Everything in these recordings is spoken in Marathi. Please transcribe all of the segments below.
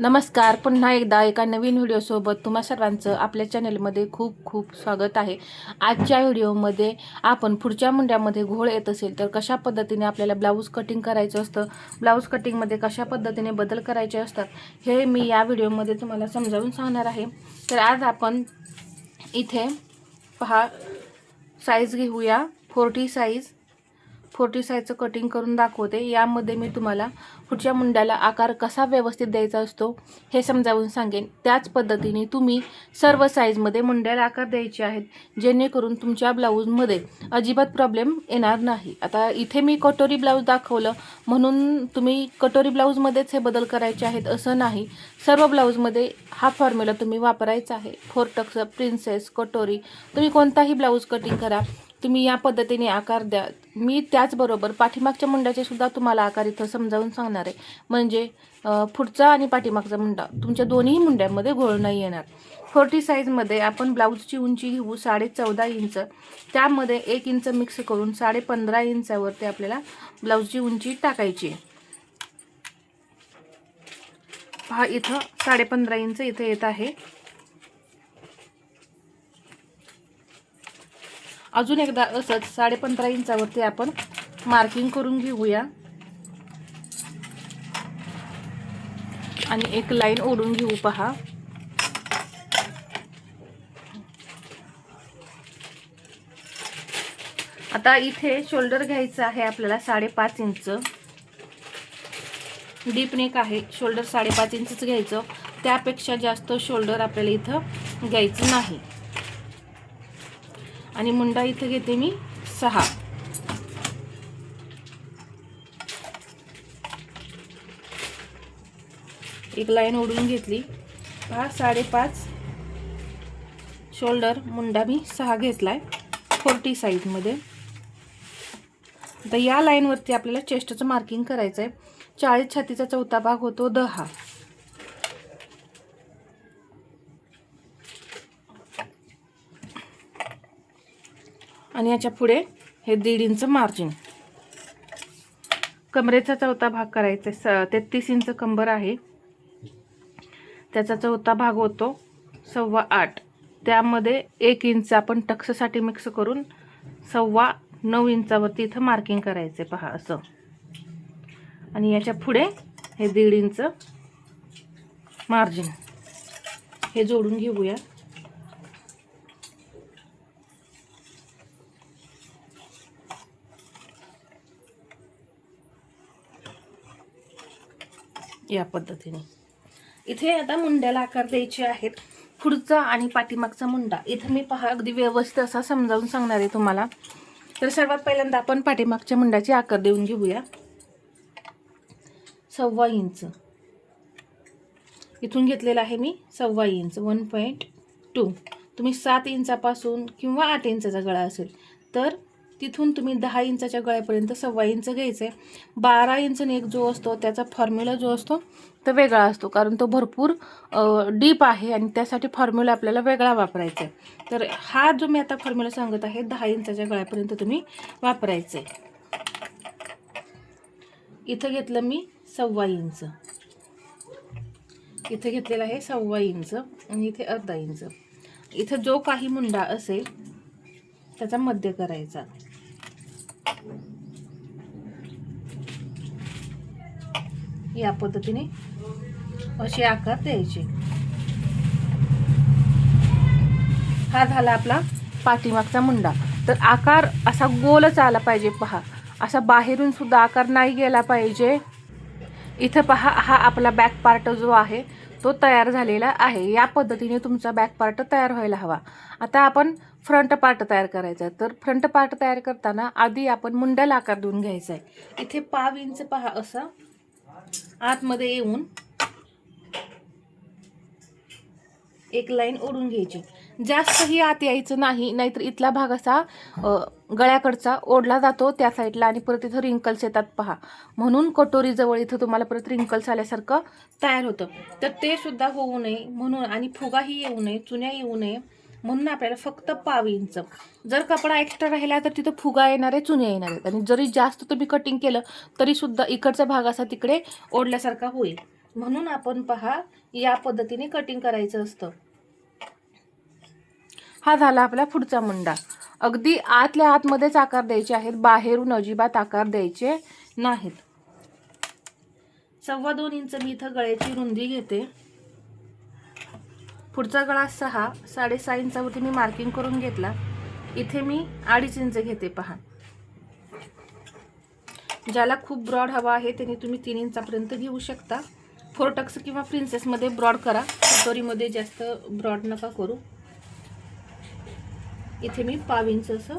नमस्कार. पुन्हा एकदा एका नवीन व्हिडिओसोबत तुम्हा सर्वांचं आपल्या चॅनलमध्ये खूप खूप स्वागत आहे. आजच्या व्हिडिओमध्ये आपण पुढच्या मुंड्यामध्ये घोळ येत असेल तर कशा पद्धतीने आपल्याला ब्लाऊज कटिंग करायचं असतं ब्लाऊज कटिंगमध्ये कशा पद्धतीने बदल करायचे असतात हे मी या व्हिडिओमध्ये तुम्हाला समजावून सांगणार आहे. तर आज आपण इथे पहा साईज घेऊया फोर्टी साईज फोर्टी साईजचं कटिंग करून दाखवते. यामध्ये मी तुम्हाला पुढच्या मुंड्याला आकार कसा व्यवस्थित द्यायचा असतो हे समजावून सांगेन. त्याच पद्धतीने तुम्ही सर्व साईजमध्ये मुंड्याला आकार द्यायचे आहेत जेणेकरून तुमच्या ब्लाऊजमध्ये अजिबात प्रॉब्लेम येणार नाही. आता इथे मी कटोरी ब्लाऊज दाखवलं म्हणून तुम्ही कटोरी ब्लाऊजमध्येच हे बदल करायचे आहेत असं नाही. सर्व ब्लाऊजमध्ये हा फॉर्म्युला तुम्ही वापरायचा आहे. फोर टक्स प्रिन्सेस कटोरी तुम्ही कोणताही ब्लाऊज कटिंग करा. तुम्ही या पद्धतीने आकार द्या. मी त्याचबरोबर पाठीमागच्या मुंड्याचे सुद्धा तुम्हाला आकार इथं समजावून सांगणार आहे. म्हणजे पुढचा आणि पाठीमागचा मुंडा. तुमच्या दोन्ही मुंड्यामध्ये घोळ नाही येणार. फोर्टी साईजमध्ये आपण ब्लाऊजची उंची घेऊ साडे चौदा इंच. त्यामध्ये एक इंच मिक्स करून साडे पंधरा इंचावरती आपल्याला ब्लाऊजची उंची टाकायची हा पहा इथं साडे पंधरा इंच इथं येत आहे. अजून एकदा असंच साडेपंधरा इंचावरती आपण मार्किंग करून घेऊया. आणि एक लाईन ओढून घेऊ पहा. आता इथे शोल्डर घ्यायचं आहे आपल्याला साडेपाच इंच. डीप नेक आहे शोल्डर साडेपाच इंचच घ्यायचं. त्यापेक्षा जास्त शोल्डर आपल्याला इथं घ्यायचं नाही. आणि मुंडा इथं घेते मी सहा. एक लाईन ओढून घेतली. पहा साडेपाच. शोल्डर मुंडा मी सहा घेतला आहे फोर्टी साईजमध्ये आता या लाईनवरती आपल्याला चेस्टचं मार्किंग करायचं आहे चाळीस छातीचा चौथा भाग होतो दहा. आणि याच्यापुढे हे दीड इंच मार्जिन कमरेचा चौथा भाग करायचा स तेहतीस इंच कंबर आहे. त्याचा चौथा भाग होतो सव्वा आठ. त्यामध्ये एक इंच आपण टक्ससाठी मिक्स करून सव्वा नऊ इंचावरती इथं मार्किंग करायचे पहा असं. आणि याच्यापुढे हे दीड इंच मार्जिन हे जोडून घेऊया. या पद्धतीने. इथे आता मुंड्याला आकार द्यायचे आहेत. पुढचा आणि पाठीमागचा मुंडा. इथं मी पहा अगदी व्यवस्थित असा समजावून सांगणार आहे तुम्हाला. तर सर्वात पहिल्यांदा आपण पाठीमागच्या मुंडाचे आकार देऊन घेऊया. सव्वा इंच. इथून घेतलेला आहे मी सव्वा इंच. One point two. तुम्ही सात इंचापासून किंवा आठ इंचाचा गळा असेल तर तिथून तुम्ही दहा इंचाच्या गळ्यापर्यंत सव्वा इंच घ्यायचं. आहे बारा इंच नेक जो असतो त्याचा फॉर्म्युला जो असतो तो वेगळा असतो. कारण तो भरपूर डीप आहे आणि त्यासाठी फॉर्म्युला आपल्याला वेगळा वापरायचा आहे. तर हा जो मी आता फॉर्म्युला सांगत आहे दहा इंचाच्या गळ्यापर्यंत तुम्ही वापरायचं आहे. इथं घेतलं मी सव्वा इंच. इथं घेतलेला आहे सव्वा इंच आणि इथे अर्धा इंच. इथं जो काही मुंडा असेल त्याचा मध्य करायचा. या पद्धतीने असे आकार द्यायचे. हा झाला आपला पाठीमागचा मुंडा. तर आकार असा गोलच आला पाहिजे पहा. असा बाहेरून सुद्धा आकार नाही गेला पाहिजे. इथं पहा हा आपला बॅक पार्ट जो आहे तो तयार झालेला आहे. या पद्धतीने तुमचा बॅक पार्ट तयार व्हायला हवा. आता आपण फ्रंट पार्ट तयार करायचा आहे. तर फ्रंट पार्ट तयार करताना आधी आपण मुंड्याला आकार देऊन घ्यायचा आहे. इथे पाव इंच पहा असा. आतमध्ये येऊन एक लाईन ओढून घ्यायची. जास्तही आत यायचं नाही नाहीतर इथला भाग असा गळ्याकडचा ओढला जातो त्या साईडला आणि परत इथं रिंकल्स येतात पहा. म्हणून कटोरीजवळ इथं तुम्हाला परत रिंकल्स आल्यासारखं तयार होतं. तर ते सुद्धा होऊ नये म्हणून आणि फुगाही येऊ नये चुन्या येऊ नये. म्हणून आपल्याला फक्त पाव इंच जर कपडा एक्स्ट्रा राहिला तर तिथं फुगा येणार आहे चुन्या येणार आहेत. आणि जरी जास्त तुम्ही कटिंग केलं तरी सुद्धा इकडचा भाग असा तिकडे ओढल्यासारखा होईल. म्हणून आपण पहा या पद्धतीने कटिंग करायचं असतं. हा झाला आपला पुढचा मुंडा. अगदी आतल्या आतमध्येच आकार द्यायचे आहेत. बाहेरून अजिबात आकार द्यायचे नाहीत. सव्वा दोन इंच मी इथं गळ्याची रुंदी घेते. पुढचा गळा सहा साडेसहा इंचावरती मी मार्किंग करून घेतला. इथे मी अडीच इंच घेते पहा. ज्याला खूप ब्रॉड हवा आहे त्याने तुम्ही तीन इंचापर्यंत घेऊ शकता. फोरटक्स किंवा प्रिन्सेसमध्ये ब्रॉड करा. कटोरीमध्ये जास्त ब्रॉड नका करू. इथे मी पाव इंच असं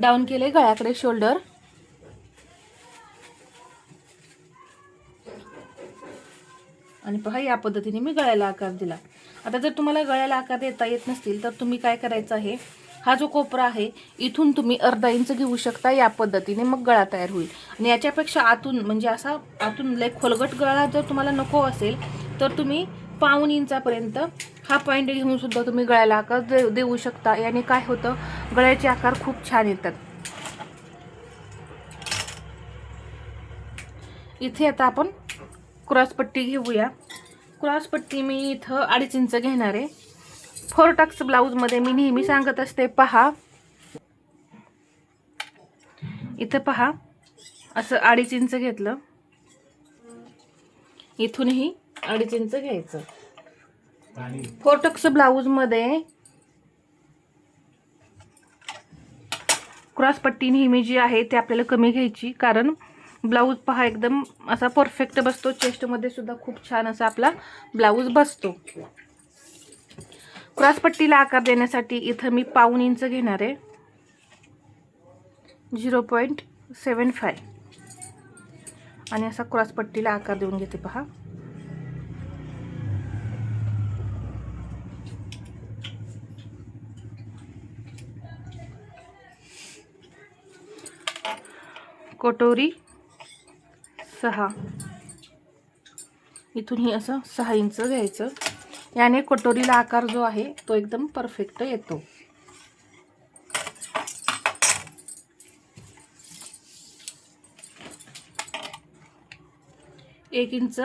डाऊन केले गळ्याकडे शोल्डर आणि पहा या पद्धतीने मी गळ्याला आकार दिला. आता जर तुम्हाला गळ्याला आकार देता येत नसतील तर तुम्ही काय करायचं आहे? हा जो कोपरा आहे इथून तुम्ही अर्धा इंच घेऊ शकता या पद्धतीने मग गळा तयार होईल. आणि याच्यापेक्षा आतून म्हणजे असा आतून लय खोलगट गळा जर तुम्हाला नको असेल तर तुम्ही पाऊन इंचापर्यंत हा पॉईंट घेऊन सुद्धा तुम्ही गळ्याला आकार दे देऊ शकता. याने काय होतं? गळ्याचे आकार खूप छान येतात. इथे आता आपण क्रॉसपट्टी घेऊया. क्रॉसपट्टी मी इथं अडीच इंच घेणार आहे. फोर टक्स ब्लाऊजमध्ये मी नेहमी सांगत असते पहा. इथं पहा असं अडीच इंच घेतलं. इथूनही अडीच इंच घ्यायचं. फोर टक्स ब्लाऊजमध्ये क्रॉसपट्टी नेहमी जी आहे ते आपल्याला कमी घ्यायची. कारण ब्लाऊज पहा एकदम असा परफेक्ट बसतो. चेस्टमध्ये सुद्धा खूप छान असा आपला ब्लाऊज बसतो. क्रॉसपट्टीला आकार देण्यासाठी इथं मी पाऊन इंच घेणार आहे. झिरो पॉईंट सेवन फाय आणि असा क्रॉसपट्टीला आकार देऊन घेते पहा. कटोरी सहा. इथूनही असं सहा इंच घ्यायचं. याने कटोरीला आकार जो आहे तो एकदम परफेक्ट येतो. एक इंच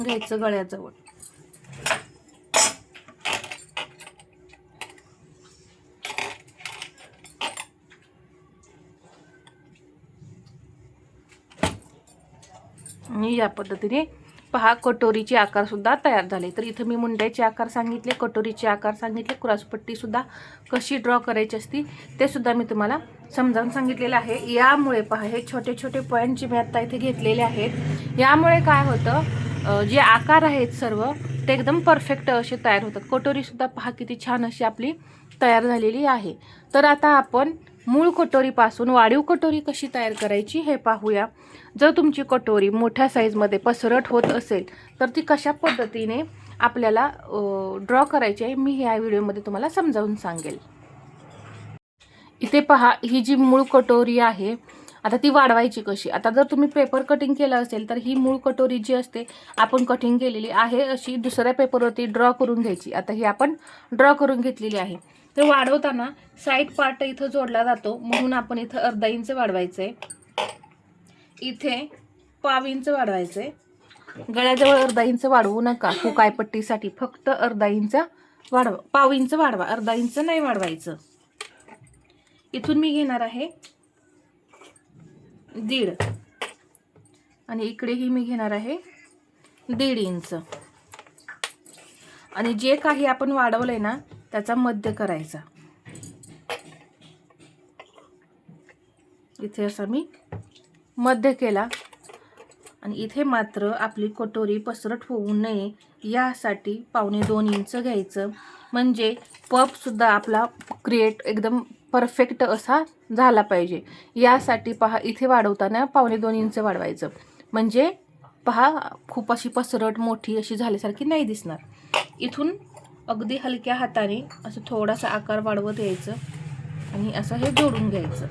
घ्यायचं गळ्याजवळ. या पद्धतीने पहा कटोरीचे आकारसुद्धा तयार झाले. तर इथं मी मुंड्याचे आकार सांगितले कटोरीचे आकार सांगितले क्रॉसपट्टीसुद्धा कशी ड्रॉ करायची असती ते सुद्धा मी तुम्हाला समजावून सांगितलेलं आहे. यामुळे पहा हे छोटे छोटे पॉईंट जे मी आता इथे घेतलेले आहेत यामुळे काय होतं जे आकार आहेत सर्व ते एकदम परफेक्ट असे तयार होतात. कटोरीसुद्धा पहा किती छान अशी आपली तयार झालेली आहे. तर आता आपण मूळ कटोरीपासून वाढीव कटोरी कशी तयार करायची हे पाहूया. जर तुमची कटोरी मोठ्या साईजमध्ये पसरट होत असेल तर ती कशा पद्धतीने आपल्याला ड्रॉ करायची आहे मी ह्या व्हिडिओमध्ये तुम्हाला समजावून सांगेल. इथे पहा ही जी मूळ कटोरी आहे आता ती वाढवायची कशी? आता जर तुम्ही पेपर कटिंग केलं असेल तर ही मूळ कटोरी जी असते आपण कटिंग केलेली आहे अशी दुसऱ्या पेपरवरती ड्रॉ करून घ्यायची. आता ही आपण ड्रॉ करून घेतलेली आहे. तर वाढवताना साईड पार्ट इथं जोडला जातो. म्हणून आपण इथं अर्धा इंच वाढवायचं. आहे इथे पाव इंच वाढवायचं. आहे गळ्याजवळ अर्धा इंच वाढवू नका. हुकायपट्टीसाठी फक्त अर्धा इंच वाढवा. पाव इंच वाढवा. अर्धा इंच नाही वाढवायचं. इथून मी घेणार आहे दीड. आणि इकडेही मी घेणार आहे दीड इंच आणि जे काही आपण वाढवलं आहे ना त्याचा मध्य करायचा. इथे असा मी मध्य केला. आणि इथे मात्र आपली कटोरी पसरट होऊ नये यासाठी पावणे दोन इंच घ्यायचं. म्हणजे पपसुद्धा आपला क्रिएट एकदम परफेक्ट असा झाला पाहिजे. यासाठी पहा इथे वाढवताना पावणे दोन इंच वाढवायचं. म्हणजे पहा खूप अशी पसरट मोठी अशी झाल्यासारखी नाही दिसणार. इथून अगदी हलक्या हाताने असं थोडासा आकार वाढवत यायचं आणि असं हे जोडून घ्यायचं.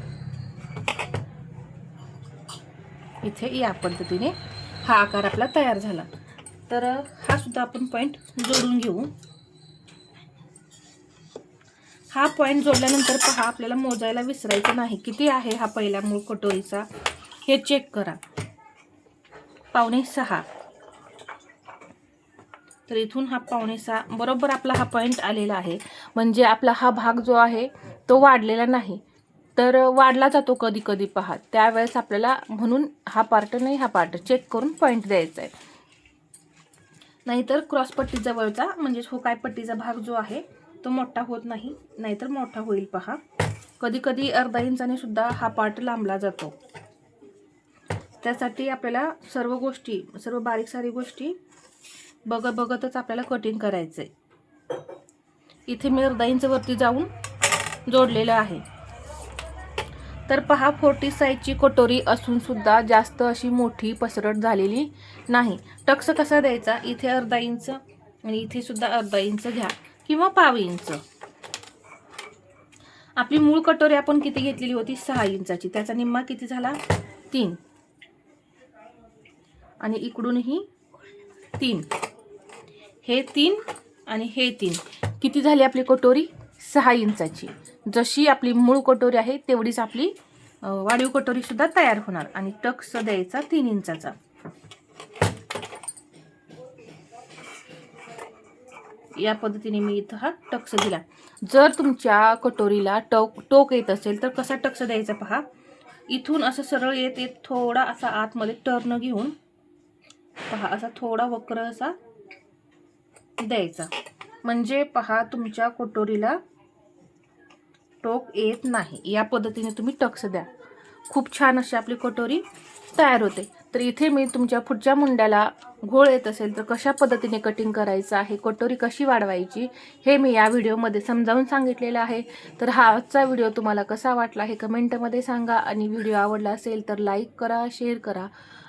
इथे या पद्धतीने हा आकार आपला तयार झाला. तर हा सुद्धा आपण पॉईंट जोडून घेऊ. हा पॉईंट जोडल्यानंतर पहा आपल्याला मोजायला विसरायचं नाही. किती आहे हा पहिला मूळ कटोरीचा? हे चेक करा. पावणे सहा. तर इथून हा पावणेसा बरोबर आपला हा पॉईंट आलेला आहे. म्हणजे आपला हा भाग जो आहे तो वाढलेला नाही. तर वाढला जातो कधी कधी पहा त्यावेळेस आपल्याला म्हणून हा पार्ट नाही हा पार्ट चेक करून पॉईंट द्यायचा आहे. नाहीतर क्रॉसपट्टीजवळचा म्हणजे होकाय पट्टीचा भाग जो आहे तो मोठा होत नाही. नाहीतर मोठा होईल पहा. कधी कधी अर्धा इंचाने सुद्धा हा पार्ट लांबला जातो. त्यासाठी आपल्याला सर्व गोष्टी सर्व बारीक सारी गोष्टी बघत बघतच आपल्याला कटिंग करायचं आहे इथे मी अर्धा इंचवरती जाऊन जोडलेलं आहे. तर पहा फोर्टी साईजची कटोरी असूनसुद्धा जास्त अशी मोठी पसरट झालेली नाही. टक्स कसा द्यायचा? इथे अर्धा इंच आणि इथे सुद्धा अर्धा इंच घ्या किंवा पाव इंच. आपली मूळ कटोरी आपण किती घेतलेली होती? सहा इंचाची. त्याचा निम्मा किती झाला? तीन. आणि इकडूनही तीन. हे तीन आणि हे तीन. किती झाली आपली कटोरी? सहा इंचाची. जशी आपली मूळ कटोरी आहे तेवढीच आपली वाढीव कटोरीसुद्धा तयार होणार आणि टक्स द्यायचा तीन इंचाचा. या पद्धतीने मी इथं हा टक्स दिला. जर तुमच्या कटोरीला टोक टोक येत असेल तर कसा टक्स द्यायचा पहा? इथून असं सरळ येत येत थोडा असा आतमध्ये टर्न घेऊन पहा असा थोडा वक्र असा द्यायचा. म्हणजे पहा तुमच्या कटोरीला टोक येत नाही. या पद्धतीने तुम्ही टक्स द्या. खूप छान अशी आपली कटोरी तयार होते. तर इथे मी तुमच्या पुढच्या मुंड्याला घोळ येत असेल तर कशा पद्धतीने कटिंग करायचं आहे कटोरी कशी वाढवायची हे मी या व्हिडिओमध्ये समजावून सांगितलेलं आहे. तर हा आजचा व्हिडिओ तुम्हाला कसा वाटला हे कमेंटमध्ये सांगा. आणि व्हिडिओ आवडला असेल तर लाईक करा शेअर करा.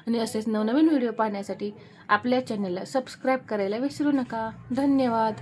आणि असेच नवनवीन व्हिडिओ पाहण्यासाठी आपल्या चॅनलला सबस्क्राईब करायला विसरू नका. धन्यवाद.